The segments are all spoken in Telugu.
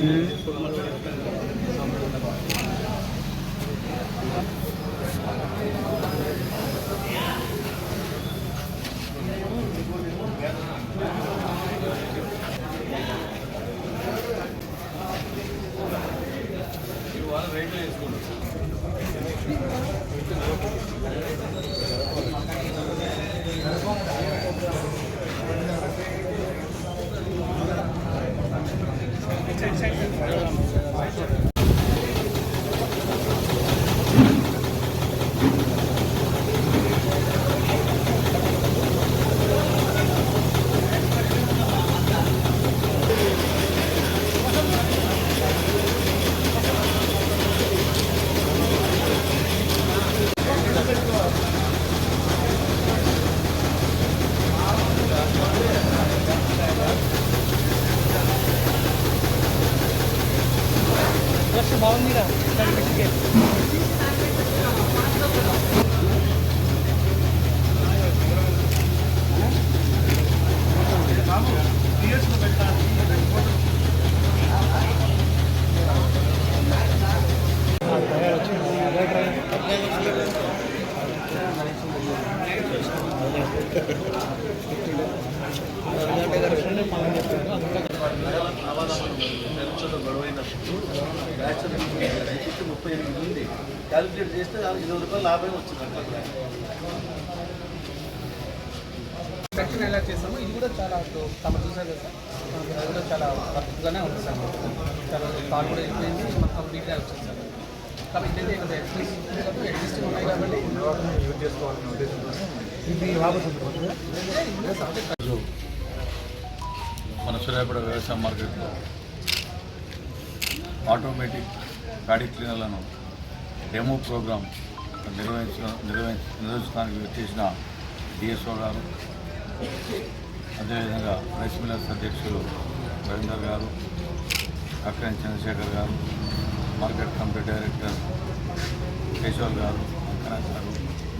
음. ముప్పై ఎనిమిది ఉంది క్యాలిక్యులేట్ చేస్తే ఇరవై రూపాయలు లాభం వచ్చింది సెక్షన్ ఎలా చేసామో ఇది కూడా చాలా తమ చూసారు కదా సార్. అది కూడా చాలా వర్క్గానే ఉంది సార్. చాలా కాల్ కూడా అయిపోయింది మొత్తం కంప్లీట్గా వచ్చింది సార్. కాబట్టి ఇక్కడ ఎగ్జిస్ట్ ఎగ్జిస్టింగ్ ఉన్నాయి కాబట్టి ఇది ఈరోజు మన సూర్యాపేట వ్యవసాయ మార్కెట్లో ఆటోమేటిక్ గాడి క్లీనర్లను డెమో ప్రోగ్రాం నిర్వహించడం నిర్వహించ నిర్వహించడానికి వచ్చేసిన డిఎస్ఓ గారు అదేవిధంగా రైస్ మిల్లర్స్ అధ్యక్షులు రవీందర్ గారు అక్రమ్ చంద్రశేఖర్ గారు మార్కెట్ కమిటీ డైరెక్టర్ కేశవల్ గారు అంకనాథ్ గారు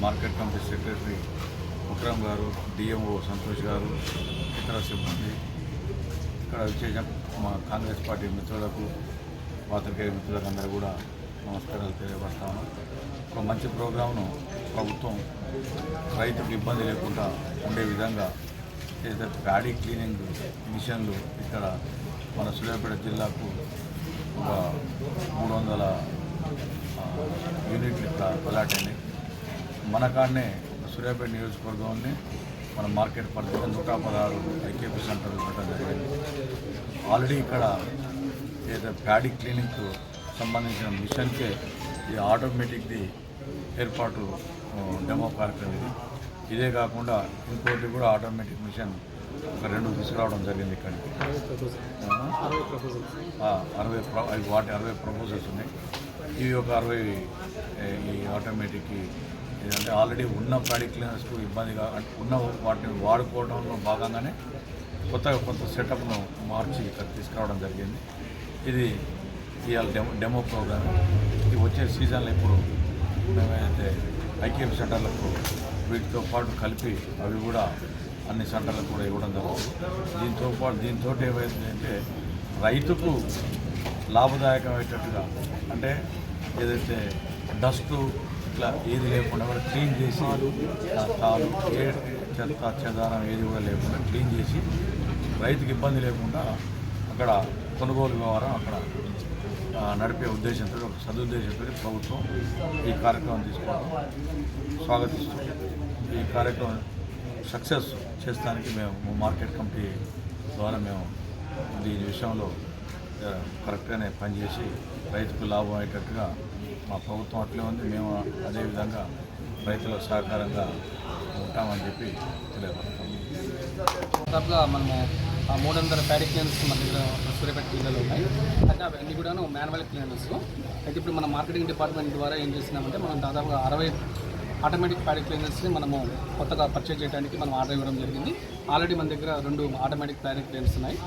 మార్కెట్ కమిటీ సెక్రటరీ విక్రమ్ గారు డిఎంఓ సంతోష్ గారు ఇతర సిబ్బంది. ఇక్కడ వచ్చేసిన మా కాంగ్రెస్ పార్టీ మిత్రులకు పాత్రికేయ మిత్రులకు అందరూ కూడా నమస్కారాలు తెలియపడతాను ఒక మంచి ప్రోగ్రాంను ప్రభుత్వం రైతుకు ఇబ్బంది లేకుండా ఉండే విధంగా చేసే ప్యాడీ క్లీనింగ్ మిషన్లు ఇక్కడ మన సూర్యాపేట జిల్లాకు ఒక మూడు వందల యూనిట్లు ఇక్కడ అలాట్ మన కాడనే సూర్యాపేట నియోజకవర్గంలో మన మార్కెట్ పరిధిలో నూట పదహారు ఐకేపీ సెంటర్లు పెట్టడం జరిగింది. ఆల్రెడీ ఇక్కడ ఏదో ప్యాడీ క్లినిక్ సంబంధించిన మిషన్కే ఈ ఆటోమేటిక్ది ఏర్పాటు డెమో కార్యక్రమం ఇదే కాకుండా ఇంకోటి కూడా ఆటోమేటిక్ మిషన్ ఒక రెండు తీసుకురావడం జరిగింది ఇక్కడికి. అరవై వాటి అరవై ప్రపోజల్స్ ఉన్నాయి. ఇవి ఒక అరవై ఈ ఆటోమేటిక్కి అంటే ఆల్రెడీ ఉన్న ప్యాడీ క్లీనర్స్కు ఇబ్బందిగా ఉన్న వాటిని వాడుకోవడంలో భాగంగానే కొత్తగా కొత్త సెటప్ను మార్చి ఇక్కడ తీసుకురావడం జరిగింది. ఇది ఇవాళ డెమో డెమో ప్రోగ్రామ్. ఇది వచ్చే సీజన్లో ఇప్పుడు మేమైతే ఐకేఎం సెంటర్లకు వీటితో పాటు కలిపి అవి కూడా అన్ని సెంటర్లకు కూడా ఇవ్వడం జరుగుతుంది. దీంతో పాటు దీంతో ఏమైందంటే రైతుకు లాభదాయకమయ్యేటట్టుగా అంటే ఏదైతే డస్ట్ ఇట్లా ఏది లేకుండా కూడా క్లీన్ చేసి ఆ తాలు ఏ చెత్త చెదారం ఏది కూడా లేకుండా క్లీన్ చేసి రైతుకి ఇబ్బంది లేకుండా అక్కడ కొనుగోలు వ్యవహారం అక్కడ నడిపే ఉద్దేశంతో ఒక సదుద్దేశంతో ప్రభుత్వం ఈ కార్యక్రమం తీసుకోవడం స్వాగతిస్తుంది. ఈ కార్యక్రమం సక్సెస్ చేస్తానికి మేము మార్కెట్ కమిటీ ద్వారా మేము దీని విషయంలో కరెక్ట్గానే పనిచేసి రైతుకు లాభం అయ్యేటట్టుగా మా ప్రభుత్వం అట్లే ఉంది. మేము అదేవిధంగా రైతుల సహకారంగా ఉంటామని చెప్పి తెలియపడతాం మనము మూడు వందల ప్యాడీ క్లీనర్స్ మన దగ్గర సూర్యాపేట జిల్లాలో ఉన్నాయి. అయితే అవన్నీ కూడా మాన్యువల్ క్లీనర్స్ అయితే ఇప్పుడు మన మార్కెటింగ్ డిపార్ట్మెంట్ ద్వారా ఏం చేసినామంటే మనం దాదాపుగా అరవై ఆటోమేటిక్ ప్యాడీ క్లీనర్స్ని మనము కొత్తగా పర్చేజ్ చేయడానికి మనం ఆర్డర్ ఇవ్వడం జరిగింది. ఆల్రెడీ మన దగ్గర రెండు ఆటోమేటిక్ ప్యాడీ క్లీనర్స్ ఉన్నాయి.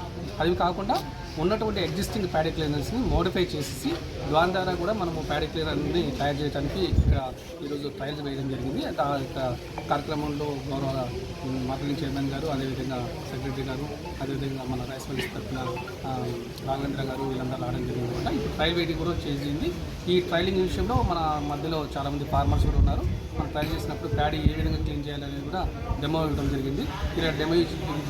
అవి కాకుండా ఉన్నటువంటి ఎగ్జిస్టింగ్ ప్యాడీ క్లీనర్స్ని మోడిఫై చేసి దాని ద్వారా కూడా మనము ప్యాడీ క్లీనర్ని తయారు చేయడానికి ఇక్కడ ఈరోజు ట్రయల్స్ వేయడం జరిగింది. ఆ యొక్క కార్యక్రమంలో గౌరవ మార్కెటింగ్ చైర్మన్ గారు అదేవిధంగా సెక్రటరీ గారు అదేవిధంగా మన రైస్ మిల్స్ తరఫున రాఘవేంద్ర గారు వీళ్ళందరూ రావడం జరిగింది అనమాట ఇప్పుడు ట్రయల్ వెయిటింగ్ కూడా చేసింది. ఈ ట్రయలింగ్ విషయంలో మన మధ్యలో చాలామంది ఫార్మర్స్ కూడా ఉన్నారు. మనం ట్రయల్ చేసినప్పుడు ప్యాడీ ఏ విధంగా క్లీన్ చేయాలనేది కూడా డెమో ఇవ్వడం జరిగింది. ఇలా డెమో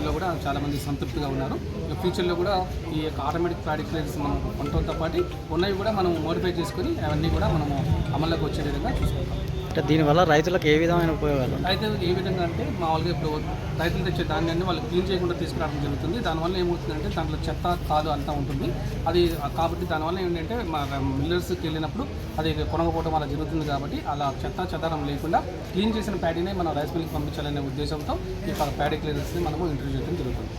లో కూడా చాలామంది సంతృప్తిగా ఉన్నారు. ఫ్యూచర్లో కూడా ఈ యొక్క ఆటోమేటిక్ ప్యాడీ మనం కొనడంతో పాటు ఉన్నవి కూడా మనం మోడిఫై చేసుకొని అవన్నీ కూడా మనము అమల్లోకి వచ్చే విధంగా చూసుకుంటాం. అంటే దీనివల్ల రైతులకు ఏ విధమైన ఉపయోగాలు రైతులకు ఏ విధంగా అంటే మామూలుగా ఇప్పుడు రైతులు తెచ్చే ధాన్యాన్ని వాళ్ళు క్లీన్ చేయకుండా తీసుకురావడం జరుగుతుంది. దానివల్ల ఏమవుతుందంటే దాంట్లో చెత్త కాదు అంతా ఉంటుంది. అది కాబట్టి దానివల్ల ఏంటంటే మా మిల్లర్స్కి వెళ్ళినప్పుడు అది కొనకపోవడం అలా జరుగుతుంది కాబట్టి అలా చెత్త చెదారం లేకుండా క్లీన్ చేసిన ప్యాడీనే మనం రైస్ మిల్కి పంపించాలనే ఉద్దేశంతో ఈ ప్యాడీ క్లీనర్స్ని మనము ఇంట్రడ్యూస్ చేయడం జరుగుతుంది.